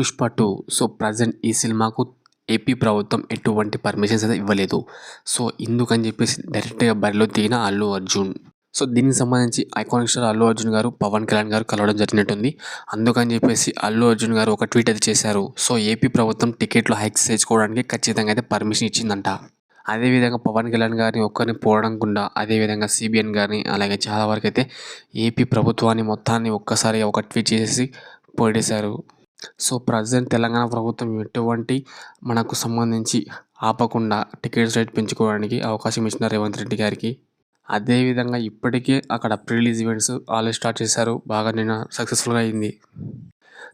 Pushpa two. So present ఈ సినిమాకు AP ప్రభుత్వం ఎటువంటి పర్మిషన్స్ అయితే ఇవ్వలేదు. సో ఇందుకని చెప్పేసి డైరెక్ట్గా బరిలో దిగిన అల్లు అర్జున్. సో దీనికి సంబంధించి ఐకానిక్ స్టార్ అల్లు అర్జున్ గారు పవన్ కళ్యాణ్ గారు కలవడం జరిగినట్టుంది. అందుకని చెప్పేసి అల్లు అర్జున్ గారు ఒక ట్వీట్ అయితే చేశారు. సో ఏపీ ప్రభుత్వం టికెట్లు హైక్స్ చేసుకోవడానికి ఖచ్చితంగా అయితే పర్మిషన్ ఇచ్చిందంట. అదేవిధంగా పవన్ కళ్యాణ్ గారిని ఒక్కరిని పోవడం గుండా అదేవిధంగా సిబిఎన్ గారిని అలాగే చాలా వరకు అయితే ఏపీ ప్రభుత్వాన్ని మొత్తాన్ని ఒక్కసారి ఒక ట్వీట్ చేసి పొడిశారు సో ప్రజెంట్ తెలంగాణ ప్రభుత్వం ఎటువంటి మనకు సంబంధించి ఆపకుండా టికెట్స్ రేట్ పెంచుకోవడానికి అవకాశం ఇచ్చిన రేవంత్ రెడ్డి గారికి. అదేవిధంగా ఇప్పటికే అక్కడ pre release events already start చేశారు. బాగా నిన్న సక్సెస్ఫుల్గా అయింది.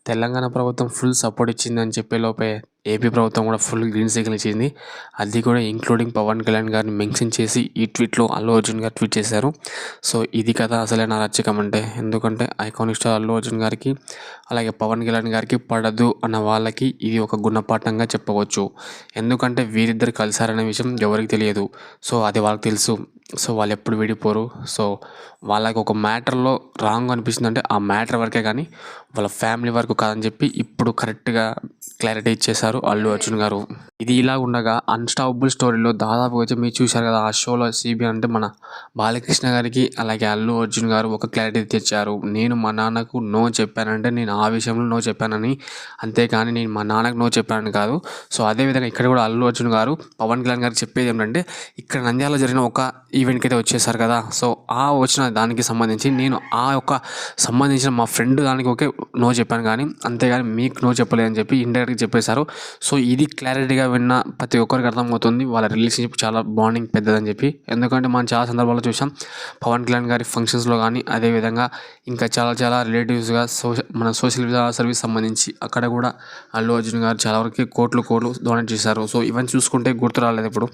తెలంగాణ ప్రభుత్వం ఫుల్ సపోర్ట్ ఇచ్చిందని చెప్పే లోపే ఏపీ ప్రభుత్వం కూడా ఫుల్ గ్రీన్ సిగ్నల్ ఇచ్చింది. అది కూడా ఇంక్లూడింగ్ పవన్ కళ్యాణ్ గారిని మెన్షన్ చేసి ఈ ట్వీట్లో అల్లు అర్జున్ గారు ట్వీట్ చేశారు. సో ఇది కదా అసలే నా రచకం అంటే. ఎందుకంటే ఐకానిక్ స్టార్ అల్లు అర్జున్ గారికి అలాగే పవన్ కళ్యాణ్ గారికి పడదు అన్న వాళ్ళకి ఇది ఒక గుణపాఠంగా చెప్పవచ్చు. ఎందుకంటే వీరిద్దరు కలిసారనే విషయం ఎవరికి తెలియదు. సో అది వాళ్ళకి తెలుసు. సో వాళ్ళు ఎప్పుడు విడిపోరు. సో వాళ్ళకి ఒక మ్యాటర్లో రాంగ్ అనిపిస్తుంది అంటే ఆ మ్యాటర్ వరకే కానీ వాళ్ళ ఫ్యామిలీ వరకు కాదని చెప్పి ఇప్పుడు కరెక్ట్గా క్లారిటీ ఇచ్చేశారు అల్లు అర్జున్ గారు. ఇది ఇలా ఉండగా అన్స్టాపబుల్ స్టోరీలో దాదాపు అయితే మీరు చూశారు కదా ఆ షోలో సిబిఐ అంటే మన బాలకృష్ణ గారికి అలాగే అల్లు అర్జున్ గారు ఒక క్లారిటీ తెచ్చారు. నేను మా నాన్నకు నో చెప్పానంటే నేను ఆ విషయంలో నో చెప్పానని అంతేకాని నేను మా నాన్నకు నో చెప్పానని కాదు. సో అదేవిధంగా ఇక్కడ కూడా అల్లు అర్జున్ గారు పవన్ కళ్యాణ్ గారు చెప్పేది ఏంటంటే ఇక్కడ నంద్యాలలో జరిగిన ఒక ఈవెంట్కి అయితే వచ్చేసారు కదా. సో ఆ వచ్చిన దానికి సంబంధించి నేను ఆ యొక్క సంబంధించిన మా ఫ్రెండ్ దానికి ఓకే నో చెప్పాను కానీ అంతేగాని మీకు నో చెప్పలేదని చెప్పి ఇండైరెక్ట్గా చెప్పేశారు. సో ఇది క్లారిటీగా విన్న ప్రతి ఒక్కరికి అర్థమవుతుంది. వాళ్ళ రిలేషన్షిప్ చాలా బాండింగ్ పెద్దదని చెప్పి. ఎందుకంటే మనం చాలా సందర్భాల్లో చూసాం పవన్ కళ్యాణ్ గారి ఫంక్షన్స్లో కానీ అదేవిధంగా ఇంకా చాలా చాలా రిలేటివ్స్గా సోషల్ మన సోషల్ సర్వీస్ సంబంధించి అక్కడ కూడా అల్లు అర్జున్ గారు చాలా వరకు కోట్లు కోట్లు డొనేట్ చేశారు. సో ఇవన్నీ చూసుకుంటే గుర్తు రాలేదు ఇప్పుడు.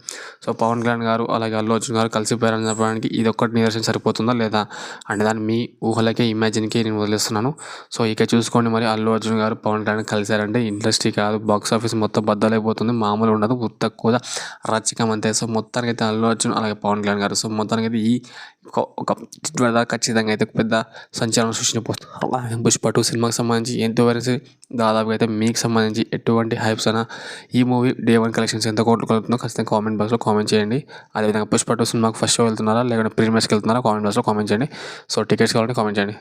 సో పవన్ కళ్యాణ్ గారు అలాగే అల్లు అర్జున్ గారు కలిసిపోయారని చెప్పడానికి ఇది ఒక్కటి నిదర్శనం సరిపోతుందా లేదా అంటే దాన్ని మీ ఊహలకే ఇమాజిన్కే నేను వదిలేస్తున్నాను. సో ఇక చూసుకోండి మరి అల్లు అర్జున్ గారు పవన్ కళ్యాణ్ కలిశారంటే ఇంట్రెస్ట్ ఇండస్ట్రీ కాదు. బాక్స్ ఆఫీస్ మొత్తం బద్దలైపోతుంది. మామూలు ఉండదు. ఉత్త కూడా రచకం అంతే. సో మొత్తానికి అయితే అల్లు అర్జున్ అలాగే పవన్ కళ్యాణ్ గారు. సో మొత్తానికి అయితే ఈ ఒక ఖచ్చితంగా అయితే పెద్ద సంచలనం సృష్టించబోతున్నారు. పుష్ప టూ సినిమాకి సంబంధించి ఎంతవరకు దాదాపుగా అయితే మీకు సంబంధించి ఎటువంటి హైప్స్ అయినా ఈ మూవీ డే వన్ కలెక్షన్స్ ఎంత కోట్లు కలుగుతుందో ఖచ్చితంగా కామెంట్ బాక్స్లో కామెంట్ చేయండి. అదేవిధంగా పుష్ప టూ సినిమాకి ఫస్ట్ షో వెళ్తున్నారా? లేకుంటే ప్రీమియర్స్కి వెళ్తున్నారా? కామెంట్ బాక్స్లో కామెంట్ చేయండి. సో టికెట్స్ కావాలంటే కామెంట్ చేయండి.